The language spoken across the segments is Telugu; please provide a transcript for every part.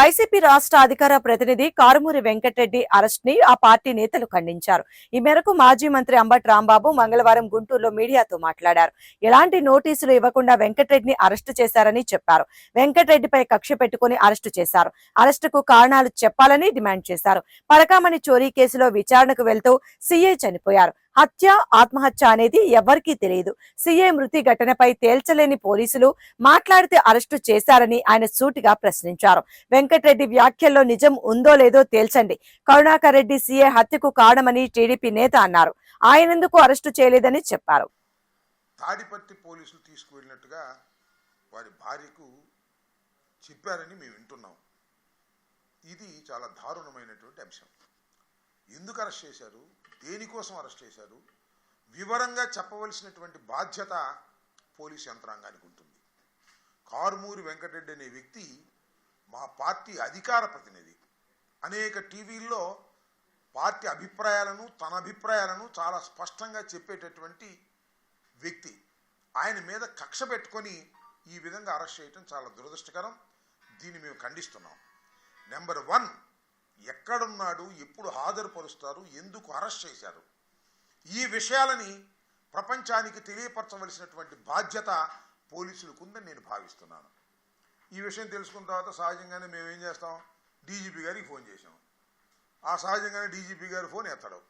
వైసీపీ రాష్ట్ర అధికార ప్రతినిధి కారుమూరి వెంకటరెడ్డి అరెస్ట్ని ఆ పార్టీ నేతలు ఖండించారు. ఈ మేరకు మాజీ మంత్రి అంబటి రాంబాబు మంగళవారం గుంటూరులో మీడియాతో మాట్లాడారు. ఎలాంటి నోటీసులు ఇవ్వకుండా వెంకటరెడ్డిని అరెస్టు చేశారని చెప్పారు. వెంకటరెడ్డిపై కక్ష పెట్టుకుని అరెస్టు చేశారు. అరెస్టుకు కారణాలు చెప్పాలని డిమాండ్ చేశారు. పరకామణి చోరీ కేసులో విచారణకు వెళ్తూ సీఐ చనిపోయారు. హత్య ఆత్మహత్య అనేది ఎవరికీ తెలియదు. సీఐ మృతి ఘటనపై తేల్చలేని పోలీసులు మాట్లాడితే అరెస్టు చేశారని ఆయన సూటిగా ప్రశ్నించారు. వెంకటరెడ్డి వ్యాఖ్యల్లో నిజం ఉందో లేదో తేల్చండి. కరుణాకర్ రెడ్డి సీఏ హత్యకు కారణమని టీడీపీ నేత అన్నారు. ఆయనందుకు అరెస్టు చేయలేదని చెప్పారు. తాడిపత్తి పోలీసులు తీసుకువెళ్ళినట్టుగా వారి భార్యకు చెప్పారని మేము వింటున్నాం. ఇది చాలా దారుణమైనటువంటి అంశం. ఎందుకు అరెస్ట్ చేశారు? దేనికోసం అరెస్ట్ చేశారు? వివరంగా చెప్పవలసినటువంటి బాధ్యత పోలీసు యంత్రాంగానికి ఉంటుంది. కారుమూరి వెంకటరెడ్డి అనే వ్యక్తి మా పార్టీ అధికార ప్రతినిధి. అనేక టీవీల్లో పార్టీ అభిప్రాయాలను తన అభిప్రాయాలను చాలా స్పష్టంగా చెప్పేటటువంటి వ్యక్తి. ఆయన మీద కక్ష పెట్టుకొని ఈ విధంగా అరెస్ట్ చేయటం చాలా దురదృష్టకరం. దీన్ని మేము ఖండిస్తున్నాం. నెంబర్ వన్ ఎక్కడున్నాడు ఎప్పుడు హాజరుపరుస్తారు ఎందుకు అరెస్ట్ చేశారు. ఈ విషయాలని ప్రపంచానికి తెలియపరచవలసినటువంటి బాధ్యత పోలీసులకు ఉందని నేను భావిస్తున్నాను. ఈ విషయం తెలుసుకున్న తర్వాత సహజంగానే మేము ఏం చేస్తాం? డీజీపీ గారికి ఫోన్ చేసాం ఆ సహజంగానే డీజీపీ గారి ఫోన్ ఎత్తడం.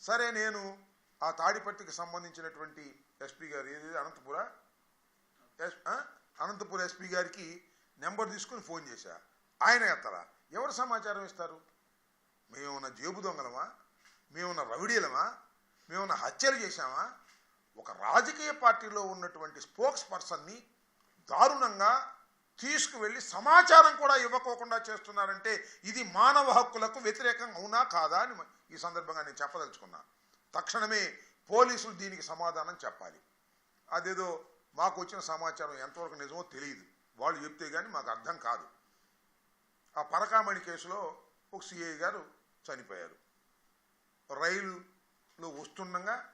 సరే నేను ఆ తాడిపట్టికి సంబంధించినటువంటి ఎస్పీ గారు ఏది? అనంతపుర? ఎస్ అనంతపుర ఎస్పీ గారికి నెంబర్ తీసుకుని ఫోన్ చేశా. ఆయన ఎత్తరా ఎవరు సమాచారం ఇస్తారు? మేమున్న జేబు దొంగలమా? మేమున్న రవిడీలమా? మేమున్న హత్యలు చేశామా? ఒక రాజకీయ పార్టీలో ఉన్నటువంటి స్పోక్స్ పర్సన్ని దారుణంగా తీసుకువెళ్ళి సమాచారం కూడా ఇవ్వకోకుండా చేస్తున్నారంటే ఇది మానవ హక్కులకు వ్యతిరేకం అవునా కాదా అని ఈ సందర్భంగా నేను చెప్పదలుచుకున్నా. తక్షణమే పోలీసులు దీనికి సమాధానం చెప్పాలి. అదేదో మాకు వచ్చిన సమాచారం ఎంతవరకు నిజమో తెలియదు. వాళ్ళు చెప్తే కానీ మాకు అర్థం కాదు. ఆ పరకామణి కేసులో ఒక సిఐ గారు చనిపోయారు. రైలులో వస్తుండగా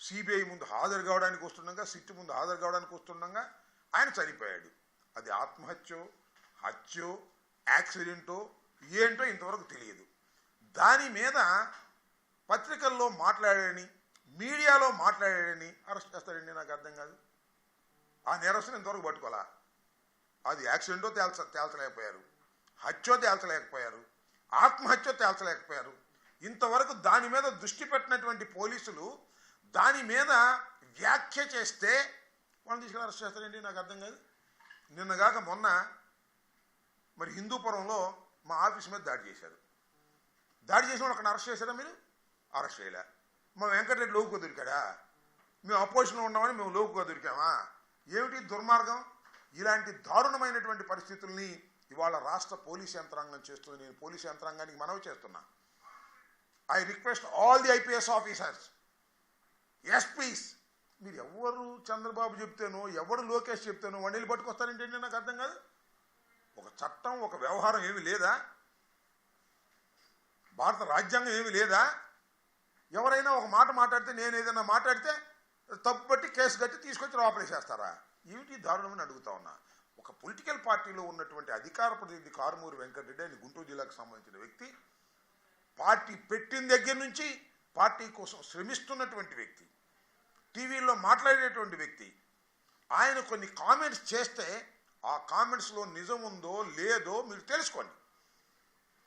సిబిఐ ముందు హాజరు కావడానికి వస్తుండగా సిట్ ముందు హాజరు కావడానికి వస్తుండగా ఆయన చనిపోయాడు. అది ఆత్మహత్యో హత్యో యాక్సిడెంటో ఏంటో ఇంతవరకు తెలియదు. దాని మీద పత్రికల్లో మాట్లాడాడని మీడియాలో మాట్లాడాడని అరెస్ట్ చేస్తాడండి నాకు అర్థం కాదు. ఆ నేరస్తుని ఇంతవరకు పట్టుకోవాలా? అది యాక్సిడెంటో తేల్చ తేల్చలేకపోయారు. హత్యో తేల్చలేకపోయారు ఆత్మహత్యో తేల్చలేకపోయారు. ఇంతవరకు దాని మీద దృష్టి పెట్టినటువంటి పోలీసులు దాని మీద వ్యాఖ్య చేస్తే వాళ్ళని తీసుకెళ్ళి అరెస్ట్ చేస్తారండి నాకు అర్థం కాదు. నిన్నగాక మొన్న మరి హిందూపురంలో మా ఆఫీస్ మీద దాడి చేశారు. దాడి చేసిన వాళ్ళు అక్కడ అరెస్ట్ చేశారా మీరు? అరెస్ట్ చేయలే. మా వెంకటరెడ్డి లోకుగా దొరికాడా? మేము అపోజిషన్లో ఉన్నామని మేము లోకుగా దొరికామా? ఏమిటి దుర్మార్గం? ఇలాంటి దారుణమైనటువంటి పరిస్థితుల్ని ఇవాళ రాష్ట్ర పోలీస్ యంత్రాంగం చేస్తుంది. నేను పోలీస్ యంత్రాంగానికి మనవి చేస్తున్నా. I request all the IPS officers SPs మీరు ఎవరు చంద్రబాబు చెప్తేనో ఎవరు లోకేష్ చెప్తేనో వండీలు పట్టుకొస్తారంటే నాకు అర్థం కాదు? ఒక చట్టం ఒక వ్యవహారం ఏమి లేదా? భారత రాజ్యాంగం ఏమి లేదా? ఎవరైనా ఒక మాట మాట్లాడితే నేను ఏదైనా మాట్లాడితే తప్పు బట్టి కేసు కట్టి తీసుకొచ్చి లోపలేసేస్తారా ఏమిటి దారుణమని అడుగుతా ఉన్నా. ఒక పొలిటికల్ పార్టీలో ఉన్నటువంటి అధికార ప్రతినిధి కారుమూరి వెంకటరెడ్డి అని గుంటూరు జిల్లాకు సంబంధించిన వ్యక్తి పార్టీ పెట్టిన దగ్గర నుంచి పార్టీ కోసం శ్రమిస్తున్నటువంటి వ్యక్తి టీవీలో మాట్లాడేటువంటి వ్యక్తి ఆయన కొన్ని కామెంట్స్ చేస్తే ఆ కామెంట్స్లో నిజం ఉందో లేదో మీరు తెలుసుకోండి.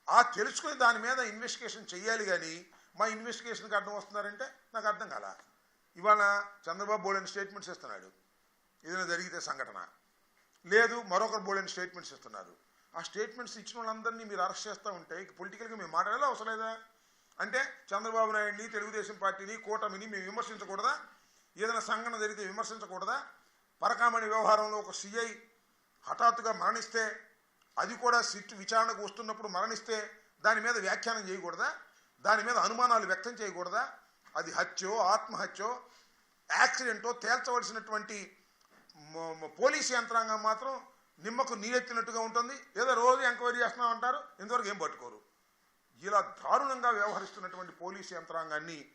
ఆ తెలుసుకుని దాని మీద ఇన్వెస్టిగేషన్ చేయాలి కానీ మా ఇన్వెస్టిగేషన్కి అర్థం వస్తున్నారంటే నాకు అర్థం కాల. ఇవాళ చంద్రబాబు బోర్డని స్టేట్మెంట్స్ ఇస్తున్నాడు. ఏదైనా జరిగితే సంఘటన. లేదు మరొకరు బోర్డని స్టేట్మెంట్స్ ఇస్తున్నారు. ఆ స్టేట్మెంట్స్ ఇచ్చిన వాళ్ళందరినీ మీరు అరెస్ట్ చేస్తూ ఉంటే పొలిటికల్గా మేము మాట్లాడాలి? అవసరం లేదా? అంటే చంద్రబాబు నాయుడిని తెలుగుదేశం పార్టీని కూటమిని మేము విమర్శించకూడదా? ఏదైనా సంఘటన జరిగితే విమర్శించకూడదా? పరకామణి వ్యవహారంలో ఒక సిఐ హఠాత్తుగా మరణిస్తే అది కూడా సిట్ విచారణకు వస్తున్నప్పుడు మరణిస్తే దాని మీద వ్యాఖ్యానం చేయకూడదా? దాని మీద అనుమానాలు వ్యక్తం చేయకూడదా? అది హత్యో ఆత్మహత్యో యాక్సిడెంటో తేల్చవలసినటువంటి పోలీస్ యంత్రాంగం మాత్రం నిమ్మకు నీరెత్తినట్టుగా ఉంటుంది. ఏదో రోజు ఎంక్వైరీ చేస్తున్నాం అంటారు ఇంతవరకు ఏం పట్టుకోరు. ఇలా దారుణంగా వ్యవహరిస్తున్నటువంటి పోలీస్ యంత్రాంగాన్ని